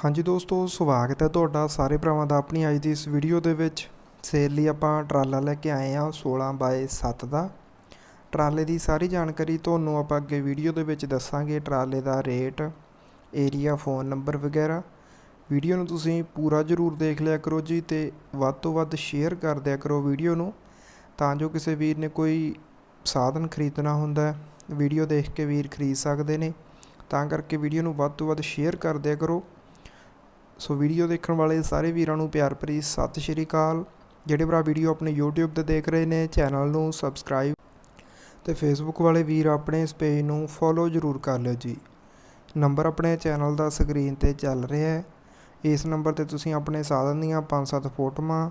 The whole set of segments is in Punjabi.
ਹਾਂਜੀ ਦੋਸਤੋ, ਸਵਾਗਤ ਹੈ ਤੁਹਾਡਾ ਸਾਰੇ ਭਰਾਵਾਂ ਦਾ ਆਪਣੀ ਅੱਜ ਦੀ ਇਸ ਵੀਡੀਓ ਦੇ ਵਿੱਚ। ਸੇਲ ਲਈ ਆਪਾਂ ਟਰਾਲਾ ਲੈ ਕੇ ਆਏ ਹਾਂ 16 ਬਾਏ 7 ਦਾ। ਟਰਾਲੇ ਦੀ ਸਾਰੀ ਜਾਣਕਾਰੀ ਤੁਹਾਨੂੰ ਆਪਾਂ ਅੱਗੇ ਵੀਡੀਓ ਦੇ ਵਿੱਚ ਦੱਸਾਂਗੇ, ਟਰਾਲੇ ਦਾ ਰੇਟ ਏਰੀਆ ਫੋਨ ਨੰਬਰ ਵਗੈਰਾ। ਵੀਡੀਓ ਨੂੰ ਤੁਸੀਂ ਪੂਰਾ ਜ਼ਰੂਰ ਦੇਖ ਲਿਆ ਕਰੋ ਜੀ ਤੇ ਵੱਧ ਤੋਂ ਵੱਧ ਸ਼ੇਅਰ ਕਰ ਦਿਆ ਕਰੋ ਵੀਡੀਓ ਨੂੰ, ਤਾਂ ਜੋ ਕਿਸੇ ਵੀਰ ਨੇ ਕੋਈ ਸਾਧਨ ਖਰੀਦਣਾ ਹੁੰਦਾ ਵੀਡੀਓ ਦੇਖ ਕੇ ਵੀਰ ਖਰੀਦ ਸਕਦੇ ਨੇ, ਤਾਂ ਕਰਕੇ ਵੀਡੀਓ ਨੂੰ ਵੱਧ ਤੋਂ ਵੱਧ ਸ਼ੇਅਰ ਕਰ ਦਿਆ ਕਰੋ। ਸੋ ਵੀਡੀਓ ਦੇਖਣ ਵਾਲੇ ਸਾਰੇ ਵੀਰਾਂ ਨੂੰ ਪਿਆਰ ਭਰੀ ਸਤਿ ਸ਼੍ਰੀ ਅਕਾਲ। ਜਿਹੜੇ ਭਰਾ ਵੀਡੀਓ ਆਪਣੇ YouTube ਤੇ ਦੇਖ ਰਹੇ ਨੇ, ਚੈਨਲ ਨੂੰ ਸਬਸਕ੍ਰਾਈਬ ਤੇ Facebook ਵਾਲੇ ਵੀਰ ਆਪਣੇ ਇਸ ਪੇਜ ਨੂੰ ਫੋਲੋ ਜ਼ਰੂਰ ਕਰ ਲਿਓ ਜੀ। ਨੰਬਰ ਆਪਣੇ ਚੈਨਲ ਦਾ ਸਕਰੀਨ ਤੇ ਚੱਲ ਰਿਹਾ ਹੈ। ਇਸ ਨੰਬਰ ਤੇ ਤੁਸੀਂ ਆਪਣੇ ਸਾਧਨ ਦੀਆਂ 5-7 ਫੋਟੋਆਂ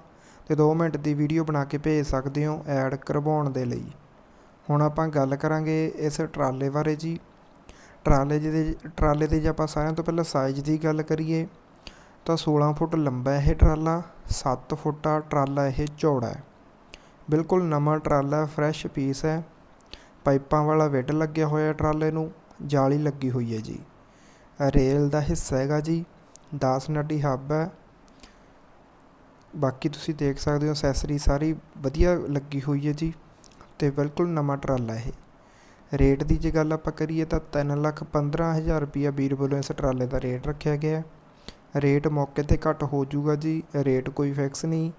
ਤੇ 2 ਮਿੰਟ ਦੀ ਵੀਡੀਓ ਬਣਾ ਕੇ ਭੇਜ ਸਕਦੇ ਹੋ ਐਡ ਕਰਵਾਉਣ ਦੇ ਲਈ। ਹੁਣ ਆਪਾਂ ਗੱਲ ਕਰਾਂਗੇ ਇਸ ਟਰਾਲੇ ਬਾਰੇ ਜੀ। ਟਰਾਲੇ ਜਿਹਦੇ, ਟਰਾਲੇ ਦੇ ਜੇ ਆਪਾਂ ਸਾਰਿਆਂ ਤੋਂ ਪਹਿਲਾਂ ਸਾਈਜ਼ ਦੀ ਗੱਲ ਕਰੀਏ ਤਾਂ 16 ਫੁੱਟ ਲੰਬਾ ਇਹ ਟਰਾਲਾ 7 ਫੁੱਟਾ ਟਰਾਲਾ ਇਹ ਚੌੜਾ ਹੈ। ਬਿਲਕੁਲ ਨਵਾਂ ਟਰਾਲਾ ਫਰੈਸ਼ ਪੀਸ ਹੈ। ਪਾਈਪਾਂ ਵਾਲਾ ਵਿੱਡ ਲੱਗਿਆ ਹੋਇਆ ਟਰਾਲੇ ਨੂੰ, ਜਾਲੀ ਲੱਗੀ ਹੋਈ ਹੈ ਜੀ। ਰੇਲ ਦਾ ਹਿੱਸਾ ਹੈਗਾ ਜੀ 10 ਨਟੀ ਹੱਬ ਹੈ। ਬਾਕੀ ਤੁਸੀਂ ਦੇਖ ਸਕਦੇ ਹੋ ਅਸੈਸਰੀ ਸਾਰੀ ਵਧੀਆ ਲੱਗੀ ਹੋਈ ਹੈ ਜੀ ਤੇ ਬਿਲਕੁਲ ਨਵਾਂ ਟਰਾਲਾ ਇਹ। ਰੇਟ ਦੀ ਜੇ ਗੱਲ ਆਪਾਂ ਕਰੀਏ ਤਾਂ 3 ਲੱਖ 15000 ਰੁਪਈਆ ਵੀਰ ਵੱਲੋਂ ਇਸ ਟਰਾਲੇ ਦਾ ਰੇਟ ਰੱਖਿਆ ਗਿਆ ਹੈ। ਰੇਟ ਮੌਕੇ ਤੇ ਘੱਟ ਹੋ ਜੂਗਾ ਜੀ, ਰੇਟ ਕੋਈ ਫਿਕਸ ਨਹੀਂ।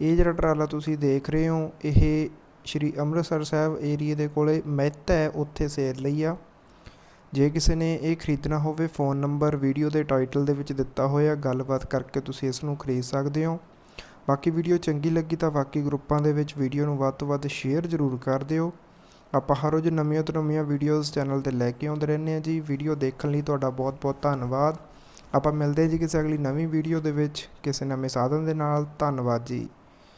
ਇਹ ਜਿਹੜਾ ਟਰਾਲਾ ਤੁਸੀਂ ਦੇਖ ਰਹੇ ਹੋ, ਇਹ ਸ਼੍ਰੀ ਅੰਮ੍ਰਿਤਸਰ ਸਾਹਿਬ ਏਰੀਏ ਦੇ ਕੋਲੇ ਮਹਿਤਾ ਹੈ, ਉੱਥੇ ਸੇਲ ਲਈ ਆ। ਜੇ ਕਿਸੇ ਨੇ ਇਹ ਖਰੀਦਣਾ ਹੋਵੇ, ਫੋਨ ਨੰਬਰ, ਵੀਡੀਓ ਦੇ ਟਾਈਟਲ ਦੇ ਵਿੱਚ ਦਿੱਤਾ ਹੋਇਆ, ਗੱਲਬਾਤ ਕਰਕੇ ਤੁਸੀਂ ਇਸ ਨੂੰ ਖਰੀਦ ਸਕਦੇ ਹੋ। ਬਾਕੀ ਵੀਡੀਓ ਚੰਗੀ ਲੱਗੀ ਤਾਂ ਬਾਕੀ ਗਰੁੱਪਾਂ ਦੇ ਵਿੱਚ ਵੀਡੀਓ ਨੂੰ ਵੱਧ ਤੋਂ ਵੱਧ ਸ਼ੇਅਰ ਜ਼ਰੂਰ ਕਰ ਦਿਓ। ਆਪਾਂ ਹਰ ਰੋਜ਼ ਨਵੀਆਂ ਤੋਂ ਨਵੀਆਂ ਵੀਡੀਓਜ਼ ਚੈਨਲ ਤੇ ਲੈ ਕੇ ਆਉਂਦੇ ਰਹਿੰਦੇ ਹਾਂ ਜੀ। ਵੀਡੀਓ ਦੇਖਣ ਲਈ ਤੁਹਾਡਾ ਬਹੁਤ ਬਹੁਤ ਧੰਨਵਾਦ। ਆਪਾਂ ਮਿਲਦੇ ਜੀ ਕਿਸੇ ਅਗਲੀ ਨਵੀਂ ਵੀਡੀਓ ਦੇ ਵਿੱਚ, ਕਿਸੇ ਨਵੇਂ ਸਾਧਨ ਦੇ ਨਾਲ, ਧੰਨਵਾਦ ਜੀ।